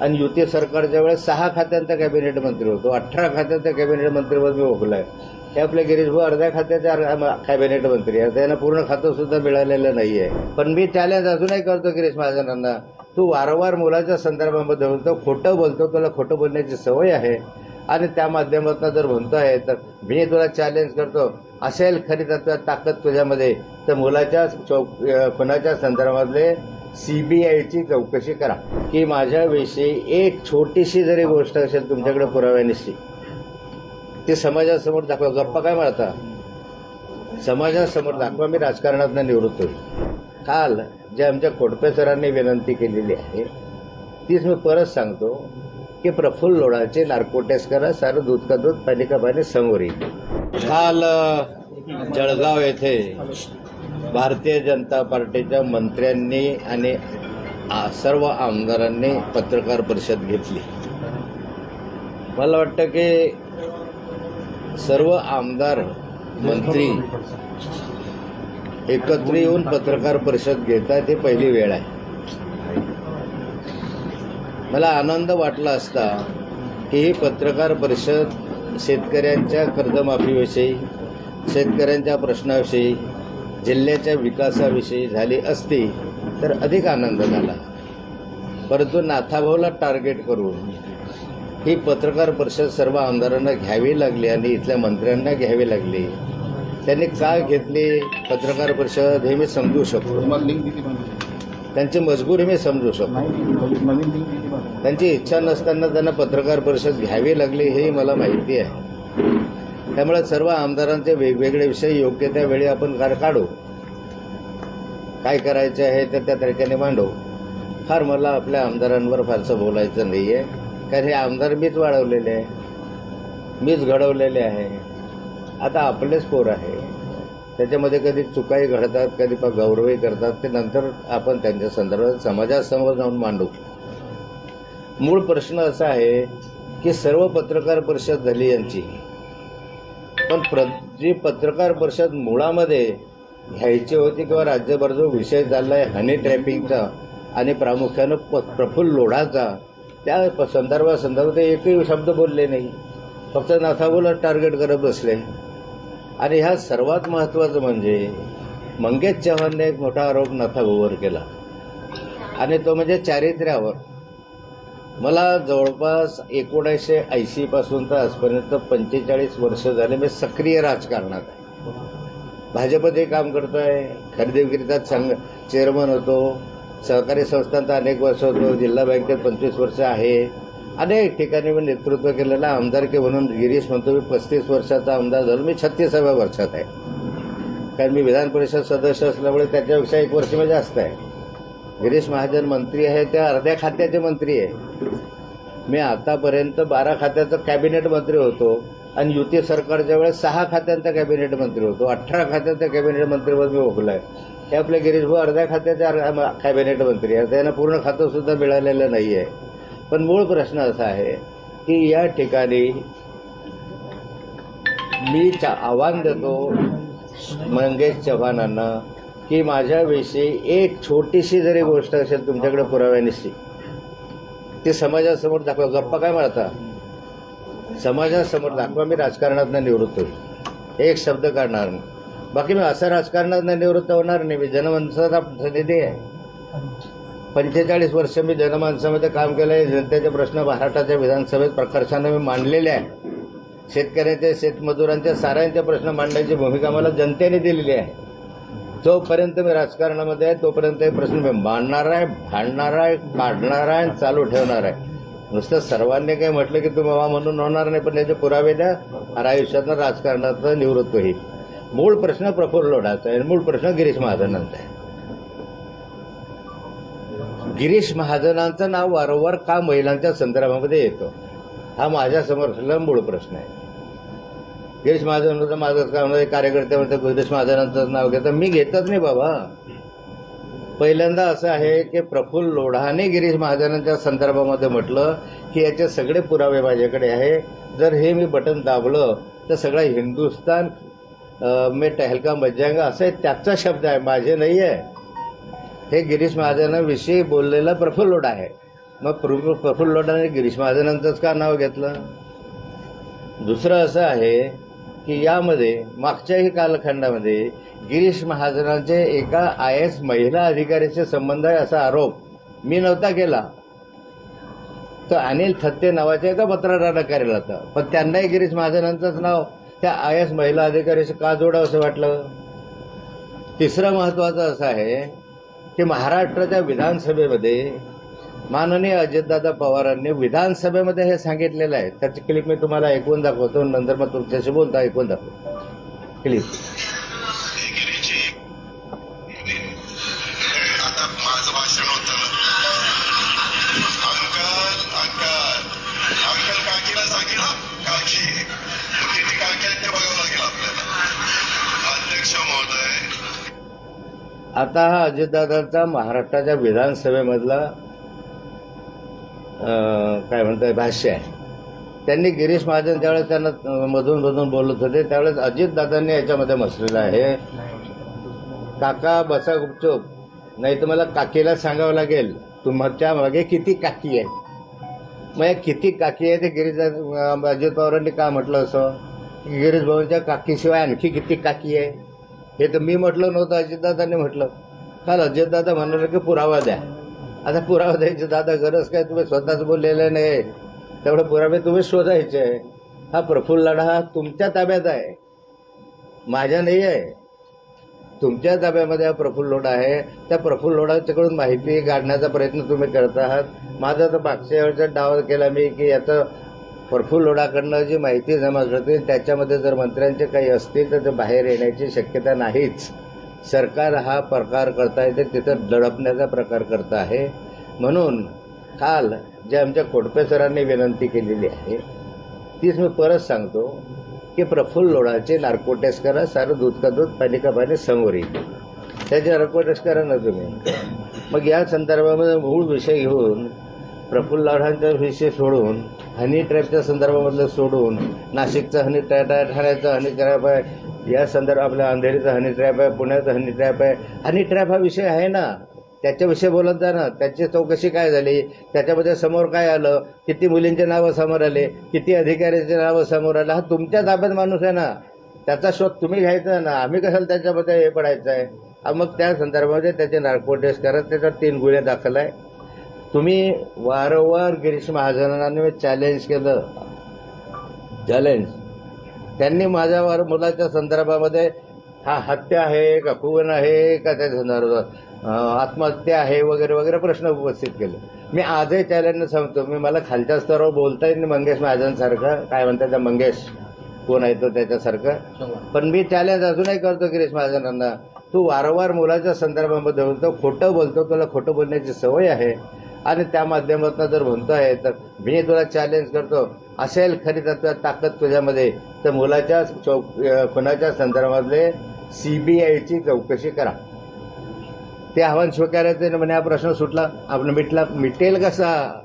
आणि युती सरकारच्या वेळेस सहा खात्यांचा कॅबिनेट मंत्री होतो. अठरा खात्यांचा कॅबिनेट मंत्रीपद मी भोगलाय. हे आपले गिरीश भाऊ अर्ध्या खात्याचे कॅबिनेट मंत्री आहे त्यांना पूर्ण खातं सुद्धा मिळालेलं आहे पण मी चॅलेंज अजूनही करतो गिरीश महाजनांना तू वारंवार मुलाच्या संदर्भामध्ये बोलतो खोटं बोलतो तुला खोटं बोलण्याची सवय आहे. आणि त्या माध्यमातून जर म्हणतोय तर मी तुला चॅलेंज करतो असेल खरी तत्व ताकद तुझ्यामध्ये तर मुलाच्या चौ खुनाच्या संदर्भातले सीबीआयची चौकशी करा. की माझ्याविषयी एक छोटीशी जरी गोष्ट असेल तुमच्याकडे पुराव्यानिशी ती समाजासमोर दाखवा. गप्पा काय मारता? समाजासमोर दाखवा मी राजकारणातनं निवृत्त होईल. काल जे आमच्या खोडपे सरांनी विनंती केलेली आहे तीच मी परत सांगतो की प्रफुल्ल लोढाचे नार्को टेस्ट करा सारं दूध का दूध पाणी का पाणी समोर येईल. काल जळगाव येथे भारतीय जनता पार्टीच्या मंत्र्यांनी आणि सर्व आमदारांनी पत्रकार परिषद घेतली. मला वाटतं की सर्व आमदार मंत्री एकत्र येऊन पत्रकार परिषद घेतात ही पहिली वेळ आहे. मला आनंद वाटला असता की ही पत्रकार परिषद शेतकऱ्यांच्या कर्जमाफीविषयी शेतकऱ्यांच्या प्रश्नाविषयी जिल्ह्याच्या विकासाविषयी झाली असती तर अधिक आनंद झाला. परंतु नाथाभाऊला टार्गेट करून ही पत्रकार परिषद सर्व आमदारांना घ्यावी लागली आणि इथल्या मंत्र्यांना घ्यावी लागली. त्यांनी का घेतली पत्रकार परिषद हे मी समजू शकतो. त्यांची मजबुरी मी समजू शकतो. त्यांची इच्छा नसताना त्यांना पत्रकार परिषद घ्यावी लागली हे मला माहिती आहे. त्यामुळे सर्व आमदारांचे वेगवेगळे विषय योग्य त्या वेळी आपण कार काढू. काय करायचे आहे तर त्या तरीक्याने मांडू. फार मला आपल्या आमदारांवर फारसं बोलायचं नाही आहे कारण हे आमदार मीच वाढवलेले आहे. मीच घडवलेले आहे. आता आपलेच पोर आहे. त्याच्यामध्ये कधी चुकाही घडतात कधी प- गौरवही करतात ते नंतर आपण त्यांच्या संदर्भात समाजासमोर जाऊन मांडू. मूळ प्रश्न असा आहे की सर्व पत्रकार परिषद झाली यांची पण प्र जी पत्रकार परिषद मुळामध्ये घ्यायची होती किंवा राज्यभर जो विषय चालला आहे हनी ट्रॅपिंगचा आणि प्रामुख्यानं प प्रफुल्ल लोढाचा त्या प- संदर्भासंदर्भात ते एकही शब्द बोलले नाही. फक्त नाथाबोला टार्गेट करत बसले. आणि ह्या सर्वात महत्त्वाचं म्हणजे मंगेश चव्हाणने एक मोठा आरोप नाथाभाऊवर केला. आणि तो म्हणजे चारित्र्यावर. मला जवळपास एकोणीसशे ऐंशी पासून तर आजपर्यंत पंचेचाळीस वर्ष झाले मी सक्रिय राजकारणात आहे. भाजपचे काम करतो खरेदी विक्रीचा संघ चेअरमन होतो सहकारी संस्थांचा अनेक वर्ष होतो जिल्हा बँकेत पंचवीस वर्ष आहे. अनेक ठिकाणी मी नेतृत्व केलेलं आमदारकी म्हणून गिरीश म्हणतो मी पस्तीस वर्षाचा आमदार झालो मी छत्तीसाव्या वर्षात आहे. कारण मी विधान परिषद सदस्य असल्यामुळे त्याच्यापेक्षा एक वर्ष मी जास्त आहे. गिरीश महाजन मंत्री आहे त्या अर्ध्या खात्याचे मंत्री आहे. मी आतापर्यंत बारा खात्याचं कॅबिनेट मंत्री होतो आणि युती सरकारच्या वेळेस सहा खात्यांचा कॅबिनेट मंत्री होतो. अठरा खात्यांचा कॅबिनेट मंत्रीपद मी भोगलाय. हे आपले गिरीश भाऊ अर्ध्या खात्याचे कॅबिनेट मंत्री आहे त्यांना पूर्ण खातंसुद्धा मिळालेलं नाही आहे पण मूळ प्रश्न असा आहे की या ठिकाणी मी आव्हान देतो मंगेश चव्हाणांना की माझ्याविषयी एक छोटीशी जरी गोष्ट असेल तुमच्याकडे पुराव्यानिशी ते समाजासमोर दाखवा. गप्पा काय मारता? समाजासमोर दाखवा मी राजकारणातनं निवृत्त होईल एक शब्द काढणार नाही. बाकी मी असं राजकारणातनं निवृत्त होणार नाही. मी जनमानसाचा प्रतिनिधी आहे. पंचेचाळीस वर्ष मी जनमानसामध्ये काम केलं आहे. जनतेचे प्रश्न महाराष्ट्राच्या विधानसभेत प्रकर्षानं मी मांडलेले आहे शेतकऱ्यांचे शेतमजुरांचे साऱ्यांचे प्रश्न मांडण्याची भूमिका मला जनतेने दिलेली आहे. जोपर्यंत मी राजकारणामध्ये आहे तोपर्यंत हे प्रश्न मांडणार आहे भांडणार आहे काढणार आहे आणि चालू ठेवणार आहे. नुसतं सर्वांनी काही म्हटलं की तुम्ही वा म्हणून होणार नाही पण याचे पुरावे द्या आणि आयुष्यातनं राजकारणातनं निवृत्त होईल. मूळ प्रश्न प्रफुल्ल लोढाचा आहे. आणि मूळ प्रश्न गिरीश महाजनांचा आहे. गिरीश महाजनांचं नाव वारंवार का महिलांच्या संदर्भामध्ये येतं? हा माझ्यासमोर असलेला मूळ प्रश्न आहे. गिरीश महाजनांचं माझं काम कार्यकर्ते म्हणतात गिरीश महाजनांचं नाव घेतं मी घेतच नाही बाबा. पहिल्यांदा असं आहे की प्रफुल्ल लोढाने गिरीश महाजनांच्या संदर्भामध्ये म्हटलं की याचे सगळे पुरावे माझ्याकडे आहे. जर हे मी बटन दाबलं तर सगळं हिंदुस्तान मे टहलका मज्जांगा असं आहे त्याचा शब्द आहे माझे नाही आहे. हे गिरीश महाजनांविषयी बोललेला प्रफुल्ल लोढा आहे. मग प्रफुल्ल प्रफुल्ल लोढाने गिरीश महाजनांचंच का नाव घेतलं? दुसरं असं आहे की यामध्ये मागच्याही कालखंडामध्ये गिरीश महाजनांचे एका आय एस महिला अधिकाऱ्याचे संबंध आहे असा आरोप मी नव्हता केला. तर अनिल थत्ते नावाच्या एका पत्रकारानं केला होता. पण त्यांनाही गिरीश महाजनांचंच नाव त्या आय एस महिला अधिकाऱ्याशी का जोडावं असं वाटलं? तिसरं महत्त्वाचं असं आहे की महाराष्ट्राच्या विधानसभेमध्ये माननीय अजितदादा पवारांनी विधानसभेमध्ये हे सांगितलेलं आहे. त्याची क्लिप मी तुम्हाला ऐकून दाखवतो नंतर मग तुमच्याशी बोलता ऐकून दाखवतो. क्लिप आता हा, काकी. मग किती काय म्हणतात भाष्य आहे. त्यांनी गिरीश महाजन ज्यावेळेस त्यांना मधून मधून बोलत होते त्यावेळेस अजितदादांनी याच्यामध्ये मसलेलं आहे. काका बसा गुपचूप नाही तर मला काकीला सांगावं लागेल तुमच्या मागे किती काकी आहे मग या किती काकी आहे ते गिरीश अजित पवारांनी का म्हटलं असं? गिरीश भाऊंच्या काकीशिवाय आणखी किती काकी आहे? हे तर मी म्हटलं नव्हतं अजितदादांनी म्हटलं. काल अजितदादा म्हणाले की पुरावा द्या. आता पुरावा द्यायची दादा गरज काय? तुम्ही स्वतःच बोललेलं नाही. त्यामुळे पुरावे तुम्ही शोधायचे. हा प्रफुल्ल लढा हा तुमच्या ताब्यात आहे. माझ्या नाही आहे. तुमच्या ताब्यामध्ये हा प्रफुल्ल लोढा आहे. त्या प्रफुल्ल लोढाच्याकडून माहिती काढण्याचा प्रयत्न तुम्ही करत आहात. माझा तर मागच्या वेळचा डाव केला मी की याचं प्रफुल्ल लोढाकडनं जी माहिती जमा करते त्याच्यामध्ये जर मंत्र्यांचे काही असतील तर ते बाहेर येण्याची शक्यता नाहीच. सरकार हा प्रकार करता येते तिथं दडपण्याचा प्रकार करत आहे. म्हणून काल जे आमच्या कोटपेसरांनी विनंती केलेली आहे तीच मी परत सांगतो की प्रफुल्ल लोढाचे नार्को टेस्ट करा सारं दूध का दूध पाणी का पाणी समोर येईल. त्याचे नार्को टेस्ट करा ना तुम्ही. मग या संदर्भामध्ये मूळ विषय घेऊन प्रफुल्ल लोढांचा विषय सोडून हनी ट्रॅपच्या संदर्भामधलं सोडून नाशिकचं हनी ट्रॅप आहे ठाण्याचं हनी ट्रॅप आहे या संदर्भ आपल्या अंधेरीचा हनी ट्रॅप आहे पुण्याचा हनी ट्रॅप आहे. हनी ट्रॅप हा विषय आहे ना. त्याच्याविषयी बोलत जा ना. त्याची चौकशी काय झाली? त्याच्यामध्ये समोर काय आलं? किती मुलींचे नावं समोर आले? किती अधिकाऱ्याचे नावं समोर आलं? हा तुमच्या ताब्यात माणूस आहे ना. त्याचा शोध तुम्ही घ्यायचा ना. आम्ही कशाला त्याच्यामध्ये हे पडायचं आहे? मग त्या संदर्भामध्ये त्याचे नार्को टेस्ट करत त्याच्यावर तीन गुन्हे दाखल आहे. तुम्ही वारंवार गिरीश महाजनांनी चॅलेंज केलं. चॅलेंज त्यांनी माझ्यावर मुलाच्या संदर्भामध्ये हा हत्या आहे का? खून आहे का? त्याच्या संदर्भात आत्महत्या आहे वगैरे वगैरे प्रश्न उपस्थित केले. मी आजही चॅलेंज सांगतो. मी मला खालच्या स्तरावर बोलता येईल मंगेश महाजनसारखं. काय म्हणतात त्या मंगेश कोण आहे तो त्याच्यासारखं? पण मी चॅलेंज अजूनही करतो गिरीश महाजनांना. तू वारंवार मुलाच्या संदर्भामध्ये बोलतो खोटं बोलतो. तुला खोटं बोलण्याची सवय आहे. आणि त्या माध्यमातून जर म्हणतोय तर मी तुला चॅलेंज करतो. असेल खरी तर ताकद तुझ्यामध्ये. तर मुलाच्या चौक खुनाच्या संदर्भातले सीबीआयची चौकशी करा. ते आव्हान स्वीकारायचं म्हणे हा प्रश्न सुटला. आपण मिटला मिटेल कसा?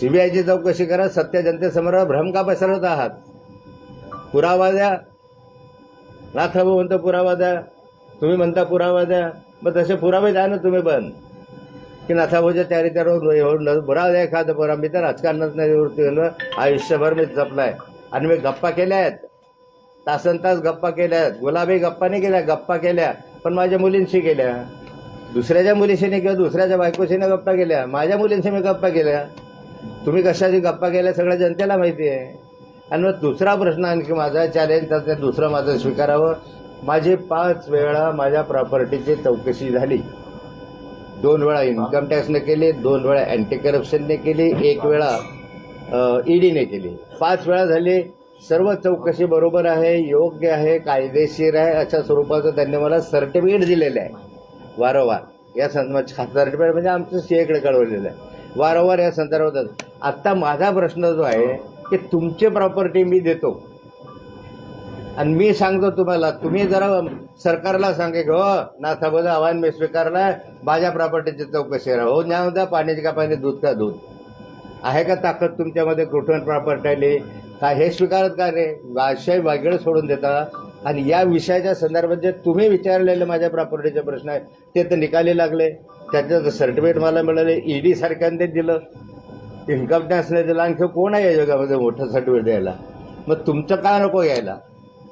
सीबीआयची चौकशी करा. सत्य जनतेसमोर भ्रम का पसरवत आहात? पुरावा द्या. नाथाभाऊ म्हणतो पुरावा द्या. तुम्ही म्हणता पुरावा द्या. मग तसे पुरावे द्या ना तुम्ही पण. की नाथाभाऊच्या तयारी बुरा द्या एखादं बरं मी तर राजकारणात नाही निवृत्ती आयुष्यभर मी जपलाय आणि मी गप्पा केल्या आहेत तासन तास गप्पा केल्या आहेत गुलाबी गप्पा नाही केल्या गप्पा केल्या पण माझ्या मुलींशी केल्या दुसऱ्याच्या मुलीशी नाही किंवा दुसऱ्याच्या बायकोशी नाही गप्पा केल्या माझ्या मुलींशी मी गप्पा केल्या। तुम्ही कशाची गप्पा केल्या सगळ्या जनतेला माहिती आहे. आणि मग दुसरा प्रश्न आणखी माझा चॅलेंज तर ते दुसरं माझं स्वीकारावं. माझी पाच वेळा माझ्या प्रॉपर्टीची चौकशी झाली. दोन वेळा इन्कम टॅक्सने केली दोन वेळा अँटी करप्शनने केली एक वेळा ईडीने केली. पाच वेळा झाली. सर्व चौकशी बरोबर आहे योग्य आहे कायदेशीर आहे अशा स्वरूपाचं त्यांनी मला सर्टिफिकेट दिलेलं आहे. वारंवार. या संदर्भात सर्टिफिकेट म्हणजे आमचं सीएकडे कळवलेलं आहे. वारंवार या संदर्भात आत्ता माझा प्रश्न जो आहे की तुमची प्रॉपर्टी मी देतो. आणि मी सांगतो तुम्हाला तुम्ही जरा सरकारला सांगे की हो नाथाबद्दल आव्हान मी स्वीकारलाय माझ्या प्रॉपर्टीची चौकशी राहा. हो न्याय द्या पाण्याची का पाणी दूध का दूध? आहे का ताकद तुमच्यामध्ये कुठून प्रॉपर्टी आली? का हे स्वीकारत का रे आशय वेगळे सोडून देता. आणि या विषयाच्या संदर्भात जे तुम्ही विचारलेले माझ्या प्रॉपर्टीचे प्रश्न आहे ते तर निकाली लागले. त्याचं सर्टिफिकेट मला मिळालं ईडी सारख्याने दिलं. इन्कम टॅक्सने दिलं. आणखी कोण आहे या जगामध्ये मोठं सर्टिफिकेट द्यायला? मग तुमचं का नको घ्यायला